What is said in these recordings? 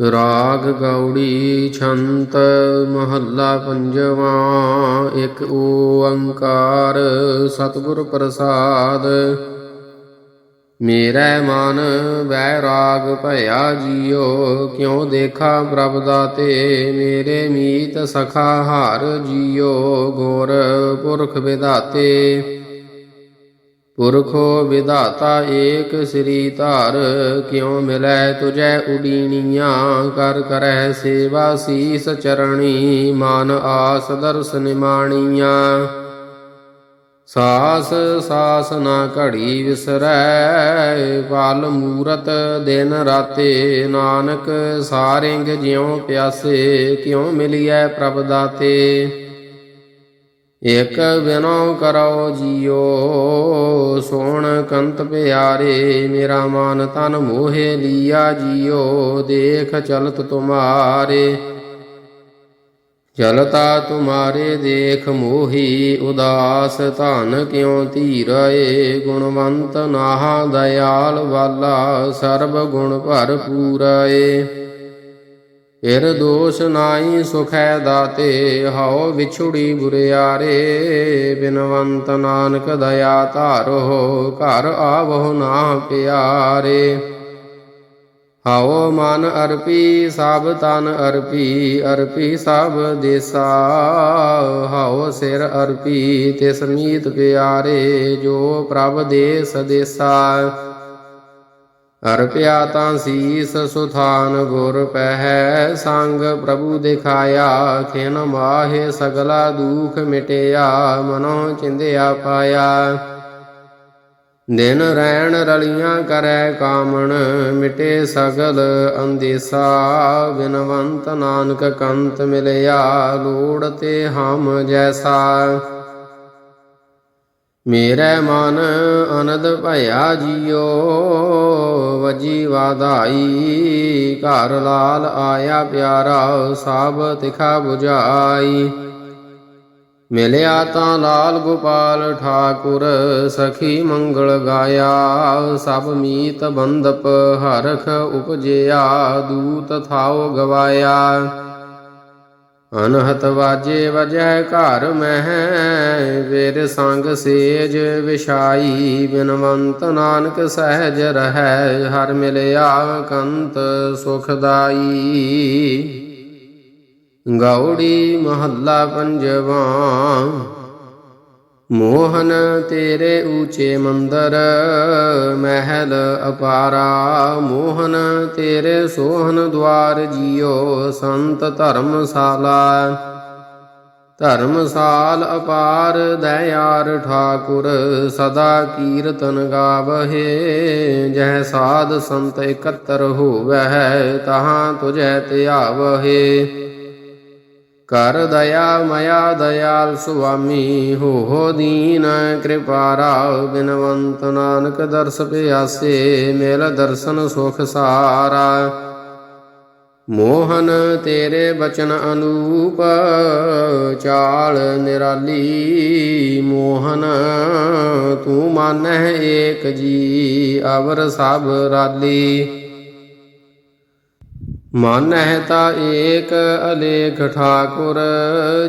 ਰਾਗ ਗੌੜੀ ਛੰਤ ਮਹੱਲਾ ਪੰਜਵਾਂ, ਇੱਕ ਓੰਕਾਰ ਸਤਿਗੁਰ ਪ੍ਰਸਾਦ। ਮੇਰਾ ਮਨ ਵੈਰਾਗ ਭਇਆ ਜੀਉ ਕਿਉ ਦੇਖਾ ਪ੍ਰਭ ਦਾਤੇ, ਮੇਰੇ ਮੀਤ ਸਖਾ ਹਾਰ ਜੀਉ ਗੁਰ ਪੁਰਖ ਵਿਦਾਤੇ ਪੁਰਖੋ ਵਿਧਾਤਾ ਏਕ ਸ੍ਰੀ ਧਾਰ, ਕਿਉ ਮਿਲੈ ਤੁਜੈ ਉਡੀਨੀਆਂ? ਕਰ ਕਰੈ ਸੇਵਾ ਸੀਸ ਚਰਣੀ, ਮਨ ਆਸ ਦਰਸ ਨਿਮਾਣੀਆਂ ਸਾਸ ਸਾਸ ਨਾ ਘੜੀ ਵਿਸਰੈ, ਪਲ ਮੂਰਤ ਦਿਨ ਰਾਤੇ। ਨਾਨਕ ਸਾਰਿੰਗ ਜਿਉ ਪਿਆਸੇ, ਕਿਉ ਮਿਲਿਐ ਪ੍ਰਭ ਦਾਤੇ? ਇਕ ਬਿਨੋ ਕਰੋ ਜੀਓ ਸੋਣ ਕੰਤ ਪਿਆਰੇ ਮੇਰਾ ਮਨ ਤਨ ਮੋਹੇ ਲੀਆ ਜੀਓ, ਦੇਖ ਚਲਤ ਤੁਮਾਰੇ। ਚਲਤਾ ਤੁਮਾਰੇ ਦੇਖ ਮੋਹੀ ਉਦਾਸ, ਧਨ ਕਿਉ ਧੀਰਏ? ਗੁਣਵੰਤ ਨਾਹ, ਦਇਆਲ ਵਾਲਾ, ਸਰਬ ਗੁਣ ਭਰਪੂਰਏ। ਇਰ ਦੋਸ਼ ਨਾਹੀ ਸੁਖੈ ਦਾਤੇ, ਹਉ ਵਿਛੁੜੀ ਬੁਰਿਆਰੇ। ਬਿਨਵੰਤ ਨਾਨਕ ਦਇਆ ਧਾਰੋ ਘਰ ਆਵਹੁ ਨਾ ਪਿਆਰੇ। ਹਉ ਮਨ ਅਰਪੀ, ਸਭ ਤਨ ਅਰਪੀ ਅਰਪੀ ਸਭ ਦੇਸਾ। ਹਉ ਸਿਰ ਅਰਪੀ, ਤਿਸ ਮੀਤ ਪਿਆਰੇ, ਜੋ ਪ੍ਰਭ ਦੇ ਸਦੇਸਾ ਅਰਪਿਆ ਤਾਂ ਸੀਸ ਸੁਥਾਨ ਗੁਰ ਪਹਿ, ਸੰਗ ਪ੍ਰਭੂ ਦਿਖਾਇਆ, ਖਿਨ ਮਾਹੇ ਸਗਲਾ ਦੁਖ ਮਿਟਿਆ, ਮਨੋ ਚਿੰਦਿਆ ਪਾਇਆ। ਦਿਨ ਰਹਿਣ ਰਲੀਆਂ ਕਰੈ ਕਾਮਣ, ਮਿਟੇ ਸਗਲ ਅੰਦੇਸਾ, ਬਿਨਵੰਤ ਨਾਨਕ ਕੰਤ ਮਿਲਿਆ, ਲੋੜ ਤੇ ਹਮ ਜੈਸਾ। ਮੇਰੇ ਮਨ ਅਨੰਦ ਭਇਆ ਜੀਓ ਵਜੀ ਵਾਧਾਈ, ਘਰ ਲਾਲ ਆਇਆ ਪਿਆਰਾ, ਸਭ ਤਿਖਾ 부ਝਾਈ ਮਿਲਿਆ ਤਾਂ ਲਾਲ ਗੋਪਾਲ ਠਾਕੁਰ, ਸਖੀ ਮੰਗਲ ਗਾਇਆ, ਸਭ ਮੀਤ ਬੰਦਪ ਹਰਖ ਉਪਜਿਆ, ਦੂਤ ਥਾਉ ਗਵਾਇਆ। ਅਨਹਤ ਵਾਜੇ ਵਜੈ ਘਰ ਮਹਿ, ਵੇਰ ਸੰਗ ਸੇਜ ਵਿਛਾਈ, ਬਿਨਵੰਤ ਨਾਨਕ ਸਹਿਜ ਰਹੈ, ਹਰ ਮਿਲਿਆ ਕੰਤ ਸੁਖਦਾਈ। ਗੌੜੀ ਮਹੱਲਾ ਪੰਜਵਾ ਮੋਹਨ ਤੇਰੇ ਊਚੇ ਮੰਦਰ, ਮਹਿਲ ਅਪਾਰਾ। ਮੋਹਨ ਤੇਰੇ ਸੋਹਨ ਦਵਾਰ ਜੀਓ, ਸੰਤ ਧਰਮਸ਼ਾਲਾ। ਧਰਮਸਾਲ ਅਪਾਰ ਦਇਆਰ ਠਾਕੁਰ, ਸਦਾ ਕੀਰਤਨ ਗਾਵਹਿ। ਜਹ ਸਾਧ ਸੰਤ ਇਕੱਤਰ ਹੋਵਹਿ, ਤਹਾਂ ਤੁਝੈ ਧਿਆਵਹਿ ਕਰ ਦਇਆ ਮਇਆ ਦਇਆਲ ਸੁਆਮੀ, ਹੋ ਹੋ ਦੀਨ ਕਿਰਪਾਰਾ ਬਿਨਵੰਤ ਨਾਨਕ ਦਰਸ ਪਿਆਸੇ, ਮੇਲ ਦਰਸ਼ਨ ਸੁਖ ਸਾਰਾ। ਮੋਹਨ ਤੇਰੇ ਬਚਨ ਅਨੂਪ, ਚਾਲ ਨਿਰਾਲੀ, ਮੋਹਨ ਤੂੰ ਮਨ ਹੈ ਏਕ ਜੀ, ਅਵਰ ਸਭ ਰਾਲੀ। ਮਨ ਹੈ ਤਾ ਏਕ ਅਲੇਖ ਠਾਕੁਰ,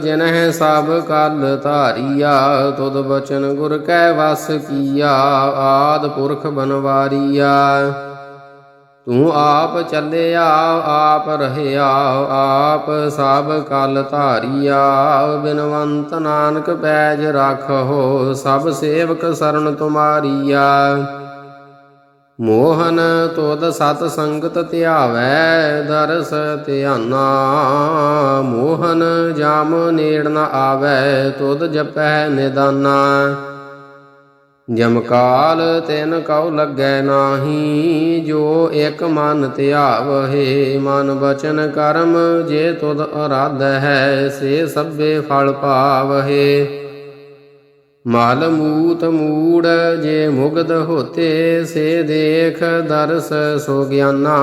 ਜਿਨਹਿ ਸਭ ਕਲ ਧਾਰੀਆ, ਤੁਧ ਬਚਨ ਗੁਰ ਕੈ ਵਸ ਕੀਆ, ਆਦ ਪੁਰਖ ਬਨਵਾਰੀਆ। ਤੂੰ ਆਪ ਚੱਲਿਆ, ਆਪ ਰਹਿਆ, ਆਪ ਸਭ ਕਲ ਧਾਰੀਆ। ਬਿਨਵੰਤ ਨਾਨਕ ਪੈਜ ਰਾਖੋ, ਸਭ ਸੇਵਕ ਸਰਨ ਤੁਮਾਰੀਆ। ਮੋਹਨ ਤੁਧ ਸਤ ਸੰਗਤ ਧਿਆਵੈ ਦਰਸ ਧਿਆਨਾ, ਮੋਹਨ ਜਾਮ ਨੇੜ ਨ ਆਵੈ, ਤੁਧ ਜਪੈ ਨਿਦਾਨਾ। ਜਮਕਾਲ ਤੈਨ ਕਉ ਲੱਗੈ ਨਾਹੀ, ਜੋ ਇਕ ਮਨ ਧਿਆਵਹਿ, ਮਨ ਬਚਨ ਕਰਮ, ਜੇ ਤੁਧ ਅਰਾਧ ਹੈ, ਸੇ ਸਭੇ ਫਲ ਪਾਵਹਿ। ਮਲ ਮੂਤ ਮੂੜ ਜੇ ਮੁਗਧ ਹੋਤੇ, ਸੇ ਦੇਖ ਦਰਸ ਸੋ ਗਿਆਨਾ।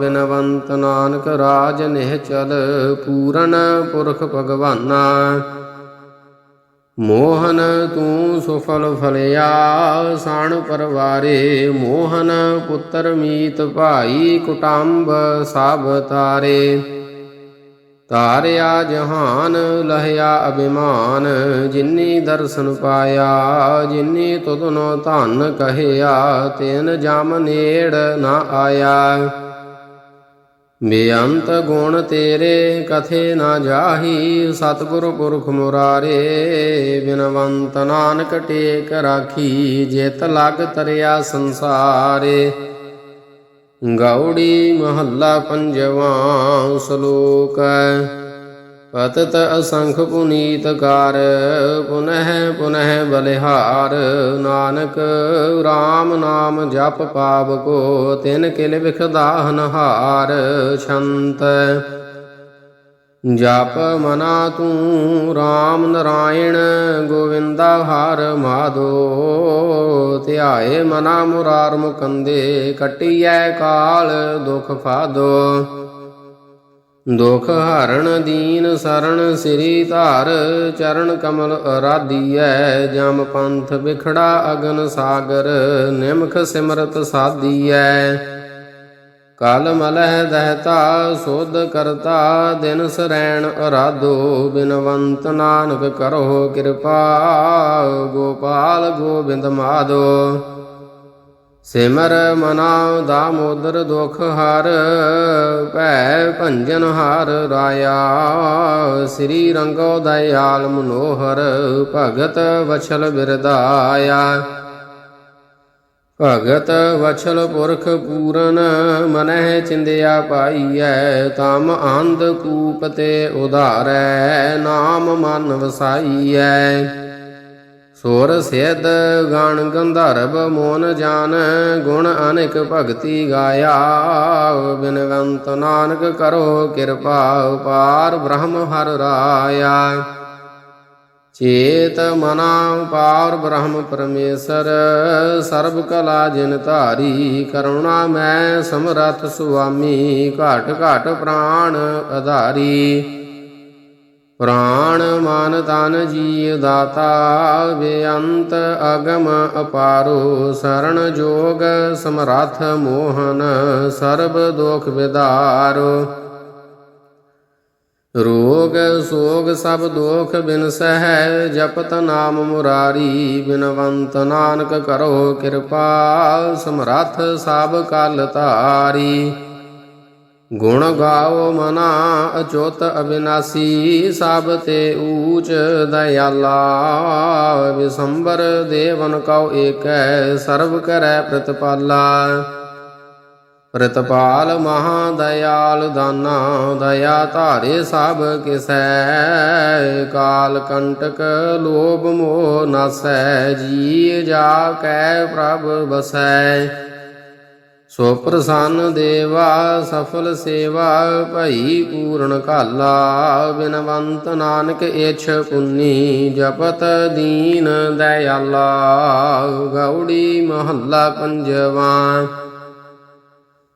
ਬਿਨਵੰਤ ਨਾਨਕ ਰਾਜ ਨਿਹ ਚਲ ਪੂਰਨ ਪੁਰਖ ਭਗਵਾਨਾ। ਮੋਹਨ ਤੂੰ ਸੁਫਲ ਫਲਿਆ, ਸਾਣ ਪਰਵਾਰੇ। ਮੋਹਨ ਪੁੱਤਰ ਮੀਤ ਭਾਈ ਕੁਟੰਬ ਸਭ ਤਾਰੇ। ਤਾਰਿਆ ਜਹਾਨ, ਲਹਿਆ ਅਭਿਮਾਨ, ਜਿਨੀ ਦਰਸ਼ਨ ਪਾਇਆ, ਜਿਨੀ ਤੁਧਨੋ ਧਨ ਕਹਿਆ, ਤੈਨ ਜਮ ਨੇੜ ਨਾ ਆਇਆ। ਬੇਅੰਤ ਗੁਣ ਤੇਰੇ, ਕਥੇ ਨਾ ਜਾਹੀ, ਸਤਿਗੁਰ ਪੁਰਖ ਮੁਰਾਰੇ, ਬਿਨਵੰਤ ਨਾਨਕ ਟੇਕ ਰਾਖੀ, ਜਿਤ ਲਗ ਤਰਿਆ ਸੰਸਾਰੇ। ਗੌੜੀ ਮਹੱਲਾ ਪੰਜਵਾਂ ਸ਼ਲੋਕ ਪਤਤ ਅਸੰਖ ਪੁਨੀਤ ਕਰ ਪੁਨਹਿ ਪੁਨਹਿ ਬਲਿਹਾਰ। ਨਾਨਕ RAM ਨਾਮ ਜਪ ਪਾਵ ਕੋ, ਤਿਨ ਕਿਲ ਵਿਖਦਾਹਨ ਹਾਰ ਛੰਤ ਜਪ ਮਨਾ ਤੂੰ RAM ਨਰਾਇਣ ਗੋਵਿੰਦਾ ਹਰ ਮਾਧੋ ਧਿਆਏ ਮਨਾ ਮੁਰਾਰ ਮੁਕੰਦੇ, ਕਟਿਐ ਕਾਲ ਦੁਖ ਫਾਦੋ। ਦੁਖ ਹਰਣ ਦੀਨ ਸਰਣ ਸ੍ਰੀ ਧਾਰ, ਚਰਨ ਕਮਲ ਅਰਾਧੀਐ, ਜਮ ਪੰਥ ਵਿਖੜਾ ਅਗਨ ਸਾਗਰ, ਨਿਮਖ ਸਿਮਰਤ ਸਾਧੀਐ। ਕਲ ਮਲਹਿ ਦਹਤਾ, ਸੋਧ ਕਰਤਾ, ਦਿਨ ਸਰੈਣ ਅਰਾਧੋ, ਬਿਨਵੰਤ ਨਾਨਕ ਕਰੋ ਕਿਰਪਾ, ਗੋਪਾਲ ਗੋਬਿੰਦ ਮਾਧੋ। ਸਿਮਰ ਮਨਾ ਦਾਮੋਦਰ ਦੁਖ ਹਰ, ਭੈ ਭੰਜਨ ਹਰ ਰਾਇਆ। ਸ੍ਰੀ ਰੰਗੋ ਦਇਆਲ ਮਨੋਹਰ, ਭਗਤ ਵਛਲ ਬਿਰਦਾਇਆ। ਭਗਤ ਵਛਲ ਪੁਰਖ ਪੂਰਨ, ਮਨਹਿ ਚਿੰਦਿਆ ਪਾਈਐ, ਤਮ ਅੰਧ ਕੂਪ ਤੇ ਉਧਾਰੈ, ਨਾਮ ਮਨ ਵਸਾਈਐ। ਸੁਰ ਸਿਧ ਗਣ ਗੰਧਰਵ, ਮੋਨ ਜਾਨ, ਗੁਣ ਅਨੇਕ ਭਗਤੀ ਗਾਇਆ। ਬਿਨਵੰਤ ਨਾਨਕ ਕਰੋ ਕਿਰਪਾ, ਉਪਾਰ ਬ੍ਰਹਮ ਹਰ ਰਾਇਆ। ਚੇਤ ਮਨਾ ਪਾਰ ਬ੍ਰਹਮ ਪਰਮੇਸ਼ਰ, ਸਰਬ ਕਲਾ ਜਿਨ ਧਾਰੀ, ਕਰੁਣਾ ਮੈਂ ਸਮਰਥ ਸੁਆਮੀ, ਘਟ ਘਟ ਪ੍ਰਾਣ ਅਧਾਰੀ। ਪ੍ਰਾਣ ਮਨ ਤਨ ਜੀ ਦਾਤਾ, ਬੇਅੰਤ ਅਗਮ ਅਪਾਰੋ ਸਰਣ ਜੋਗ ਸਮਰਥ ਮੋਹਨ, ਸਰਬ ਦੁਖ ਵਿਦਾਰੋ ਰੋਗ, ਸੋਗ ਸਭ ਦੋਖ ਬਿਨ ਸਹਿ ਜਪਤ ਨਾਮ ਮੁਰਾਰੀ ਬਿਨਵੰਤ ਨਾਨਕ ਕਰੋ ਕਿਰਪਾ, ਸਮਰੱਥ ਸਭ ਕਲ ਤਾਰੀ ਗੁਣ ਗਾਓ ਮਨਾ, ਅਚੋਤ ਅਬਿਨਾਸੀ, ਸਭ ਤੇ ਊਚ ਦਇਆਲਾ। ਵਿਸੰਬਰ ਦੇਵਨ ਕਉ ਏਕੈ, ਸਰਬ ਕਰੈ ਪ੍ਰਤਪਾਲਾ। ਪ੍ਰਤਪਾਲ ਮਹਾ ਦਇਆਲ ਦਾਨਾ, ਦਇਆ ਧਾਰੇ ਸਭ ਕਿਸੈ, ਕਾਲ ਕੰਟਕ ਲੋਭ ਮੋਹ ਨਾਸੈ ਜੀ ਜਾ ਕੈ ਪ੍ਰਭ ਬਸੈ ਸੋ ਪ੍ਰਸੰਨ ਦੇਵਾ, ਸਫਲ ਸੇਵਾ, ਭਈ ਪੂਰਨ ਕਾਲਾ ਬਿਨਵੰਤ ਨਾਨਕ ਇਛ ਪੁੰਨੀ, ਜਪਤ ਦੀਨ ਦਇਆਲਾ ਗੌੜੀ ਮਹੱਲਾ ਪੰਜਵਾ।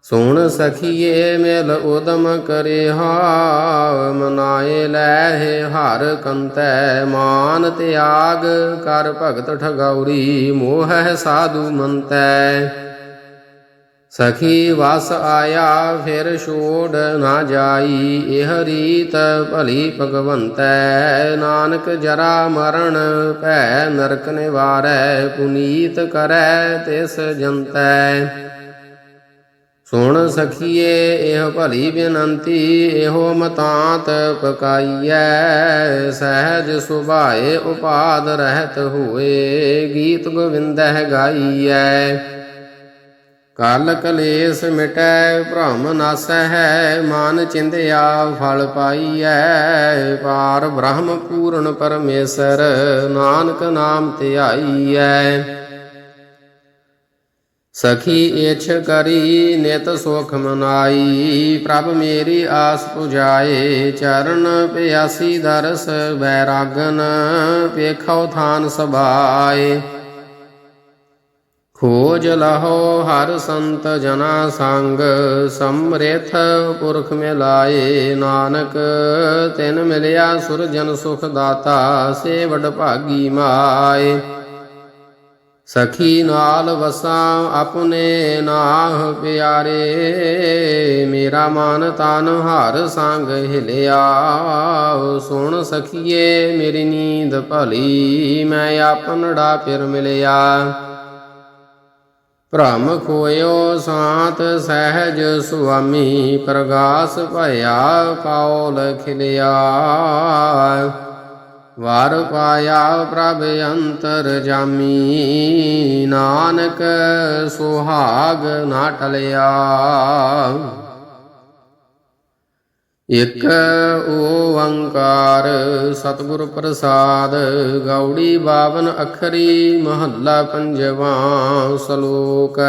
ਸੁਣ ਸਖੀਏ ਮਿਲ ਉਦਮ ਕਰੇ ਹਾ ਮਨਾਏ ਲੈ ਹਰ ਕੰਤੈ, ਮਾਨ ਤਿਆਗ ਕਰ ਭਗਤ ਠਗੌਰੀ ਮੋਹ ਸਾਧੂ ਮੰਤੈ। ਸਖੀ ਵਸ ਆਇਆ ਫਿਰ ਛੋੜ ਨਾ ਜਾਈ, ਇਹ ਰੀਤ ਭਲੀ ਭਗਵੰਤੈ। ਨਾਨਕ ਜਰਾ ਮਰਨ ਭੈ ਨਰਕ ਨਿਵਾਰੈ, ਪੁਨੀਤ ਕਰੈ ਤਿਸ ਜੰਤੈ। ਸੁਣ ਸਖੀਏ, ਇਹ ਭਲੀ ਬੇਨੰਤੀ, ਇਹੋ ਮਤਾਂਤ ਪਕਾਈਐ। ਸਹਿਜ ਸੁਭਾਏ ਉਪਾਦ ਰਹਿਤ ਹੋਏ, ਗੀਤ ਗੋਵਿੰਦਹਿ ਗਾਈਐ। ਕਲ ਕਲੇਸ਼ ਮਿਟੈ, ਭ੍ਰਮ ਨਾਸਹਿ, ਮਨ ਚਿੰਦਿਆ ਫਲ ਪਾਈਐ। ਪਾਰ ਬ੍ਰਹਮ ਪੂਰਨ ਪਰਮੇਸ਼ਰ, ਨਾਨਕ ਨਾਮ ਧਿਆਈਐ। ਸਖੀ ਇਛ ਕਰੀ ਨਿਤ ਸੁਖ ਮਨਾਈ, ਪ੍ਰਭ ਮੇਰੀ ਆਸ ਪੁਜਾਏ, ਚਰਨ ਪਿਆਸੀ ਦਰਸ ਬੈਰਾਗਨ ਵੇਖੋ ਥਾਨ ਸਬਾਏ ਖੋਜ ਲਹੋ ਹਰ ਸੰਤ ਜਨਾ ਸੰਗ, ਸਮ੍ਰਿਥ ਪੁਰਖ ਮਿਲਾਏ ਨਾਨਕ। ਤਿਨ ਮਿਲਿਆ ਸੁਰਜਨ ਸੁਖ ਦਾਤਾ ਸੇ ਭਾਗੀ ਮਾਏ। ਸਖੀ ਨਾਲ ਵਸਾਂ ਆਪਣੇ ਨਾਹ ਪਿਆਰੇ, ਮੇਰਾ ਮਨ ਤਨ ਹਰ ਸੰਗ ਹਿਲਿਆ। ਸੁਣ ਸਖੀਏ, ਮੇਰੀ ਨੀਂਦ ਭਲੀ, ਮੈਂ ਆਪਨੜਾ ਫਿਰ ਮਿਲਿਆ। ਭ੍ਰਮ ਖੋਇਓ ਸਾਤ ਸਹਿਜ ਸੁਆਮੀ, ਪ੍ਰਗਾਸ ਭਇਆ ਕੌਲ ਖਿਲਿਆ। ਵਾਰ ਪਾਇਆ ਪ੍ਰਭ ਅੰਤਰ ਜਾਮੀ, ਨਾਨਕ ਸੁਹਾਗ ਨਾ ਟਲਿਆ। ਇਕ ਓੰਕਾਰ ਸਤਿਗੁਰ ਪ੍ਰਸਾਦ, ਗੌੜੀ ਬਾਵਨ ਅਖਰੀ, ਮਹੱਲਾ ਪੰਜਵਾ ਸ਼ਲੋਕ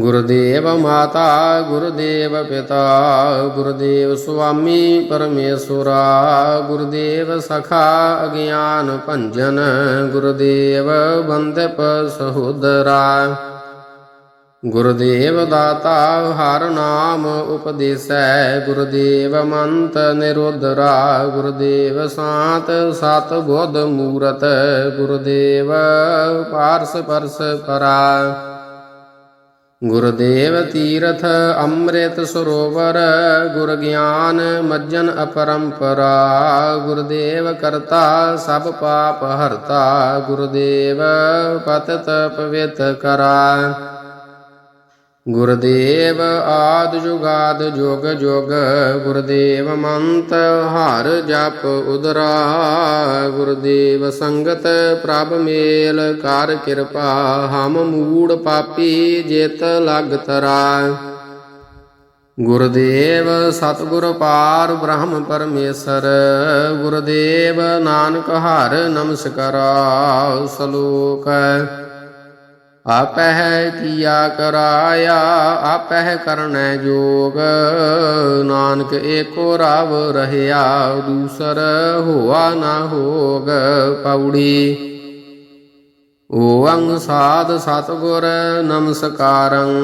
ਗੁਰਦੇਵ ਮਾਤਾ, ਗੁਰਦੇਵ ਪਿਤਾ, ਗੁਰਦੇਵ ਸੁਆਮੀ ਪਰਮੇਸ਼ਵਰਾ ਗੁਰਦੇਵ ਸਖਾ ਅਗਿਆਨ ਭੰਜਨ, ਗੁਰਦੇਵ ਬੰਦਪ ਸਹੋਦਰਾ। ਗੁਰਦੇਵ ਦਾਤਾ ਹਰ ਨਾਮ ਉਪਦੇਸੈ, ਗੁਰਦੇਵ ਮੰਤ ਨਿਰੋਧਰਾ, ਗੁਰਦੇਵ ਸਾਤ ਸਤ ਬੁੱਧ ਮੂਰਤ, ਗੁਰਦੇਵ ਪਾਰਸ ਪਰਸ ਪਰਾ। ਗੁਰਦੇਵ ਤੀਰਥ ਅੰਮ੍ਰਿਤ ਸਰੋਵਰ, ਗੁਰ ਗਿਆਨ ਮੱਜਨ ਅਪਰੰਪਰਾ। ਗੁਰਦੇਵ ਕਰਤਾ, ਸਭ ਪਾਪ ਹਰਤਾ। ਗੁਰਦੇਵ ਪਤਿਤ ਪਵਿੱਤ ਕਰਾ। ਗੁਰਦੇਵ ਆਦ ਜੁਗਾਦ ਜੋਗ ਜੋਗ, ਗੁਰਦੇਵ ਮੰਤ ਹਰ ਜਪ ਉਦਰਾ, ਗੁਰਦੇਵ ਸੰਗਤ ਪ੍ਰਭ ਮੇਲ, ਕਰ ਕਿਰਪਾ, ਹਮ ਮੂੜ ਪਾਪੀ ਜਿਤ ਲਗ ਤਰਾ। ਗੁਰਦੇਵ ਸਤਿਗੁਰ ਪਾਰ ਬ੍ਰਹਮ ਪਰਮੇਸ਼ਰ, ਗੁਰਦੇਵ ਨਾਨਕ ਹਰ ਨਮਸਕਾਰਾ, ਸ਼ਲੋਕ। ਆਪਹਿ ਕੀਆ ਕਰਾਇਆ, ਆਪਹਿ ਕਰਨੈ ਜੋਗ। ਨਾਨਕ ਏਕੋ ਰਵ ਰਹਿਆ, ਦੂਸਰ ਹੋਆ ਨਾ ਹੋਗ ਪੌੜੀ ਓੰਗ ਸਾਧ ਸਤਗੁਰ ਨਮਸਕਾਰੰ,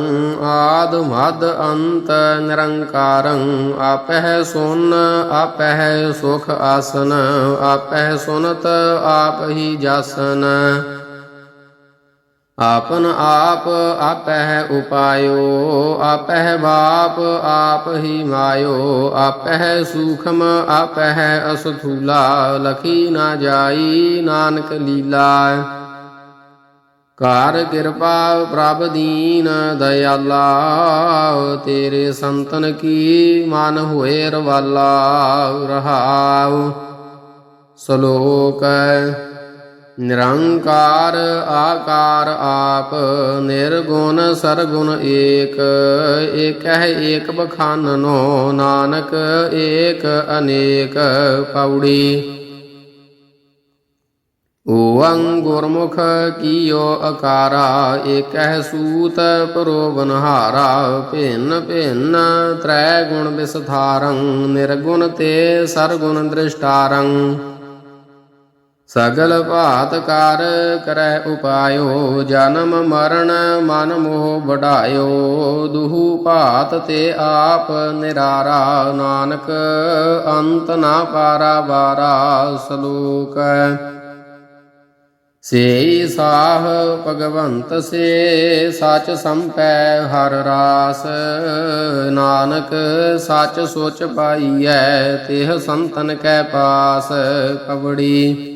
ਆਦ ਮਦ ਅੰਤ ਨਿਰੰਕਾਰੰ। ਆਪਹਿ ਸੁਨ, ਆਪਹਿ ਸੁਖ ਆਸਨ, ਆਪਹਿ ਸੁਨਤ ਆਪ ਹੀ ਜਾਸਨ। ਆਪਨ ਆਪ ਆਪਹਿ ਉਪਾਇਓ, ਆਪਹਿ ਬਾਪ ਆਪ ਹੀ ਮਾਇਓ, ਆਪਹਿ ਸੂਖਮ ਆਪਹਿ ਅਸਥੂਲਾ, ਲਖੀ ਨਾ ਜਾਈ ਨਾਨਕ ਲੀਲਾ। ਕਾਰ ਕਿਰਪਾ ਪ੍ਰਭ ਦੀਨ ਦਇਆਲਾ, ਤੇਰੇ ਸੰਤਨ ਕੀ ਮਨ ਹੋਏ ਰਵਾਲਾ, ਰਹਾਉ। ਸ਼ਲੋਕ ਨਿਰੰਕਾਰ ਆਕਾਰ ਆਪ ਨਿਰਗੁਣ ਸਰਗੁਣ ਏਕ, ਏਕਹਿ ਏਕ ਬਖਾਨਨੋ ਨਾਨਕ, ਏਕ ਅਨੇਕ ਪੌੜੀ ਓੰ ਗੁਰਮੁਖ ਕੀਓ ਅਕਾਰਾ, ਏਕਹਿ ਸੂਤ ਪਰੋਵਨਹਾਰਾ ਭਿੰਨ ਭਿੰਨ ਤ੍ਰੈ ਗੁਣ ਵਿਸਥਾਰੰ, ਨਿਰਗੁਣ ਤੇ ਸਰਗੁਣ ਦ੍ਰਿਸ਼ਟਾਰੰ। ਸਗਲ ਭਾਤ ਕਰ ਕਰੈ ਉਪਾਇਓ, ਜਨਮ ਮਰਨ ਮਨ ਮੋਹ ਵਡਾਇਓ। ਦੁਹੂ ਭਾਤ ਤੇ ਆਪ ਨਿਰਾਰਾ, ਨਾਨਕ ਅੰਤ ਨਾ ਪਾਰਾ ਬਾਰਾ ਸ਼ਲੋਕ। ਸੇਈ ਸਾਹ ਭਗਵੰਤ ਸੇ, ਸਚ ਸੰਪੈ ਹਰ ਰਾਸ। ਨਾਨਕ ਸਚ ਸੋਚ ਪਾਈਐ, ਤਿਹ ਸੰਤਨ ਕੈ ਪਾਸ ਕਵੜੀ।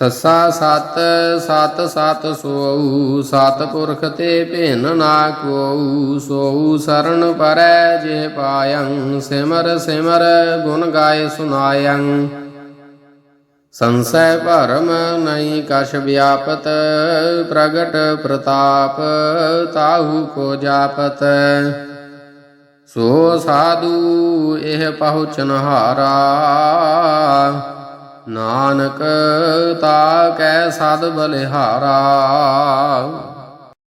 ਸੱਸਾ ਸਤ ਸਤ ਸਤ ਸੋਊ, ਸਤ ਪੁਰਖ ਤੇ ਭਿੰਨ ਨਾ ਕੋਊ, ਸੋਊ ਸਰਣ ਪਰੈ ਜੇ ਪਾਇੰ, ਸਿਮਰ ਸਿਮਰ ਗੁਣ ਗਾਏ ਸੁਨਾਇੰ। ਸੰਸੈ ਭਰਮ ਨਹੀਂ ਕਛ ਵਿਆਪਤ, ਪ੍ਰਗਟ ਪ੍ਰਤਾਪ ਤਾਹੂ ਕੋ ਜਾਪਤ। ਸੋ ਸਾਧੂ ਇਹ ਪਹੁੰਚਨ ਹਾਰਾ ਨਾਨਕ ਤਾ ਕੈ ਸਦ ਬਲਿਹਾਰਾ।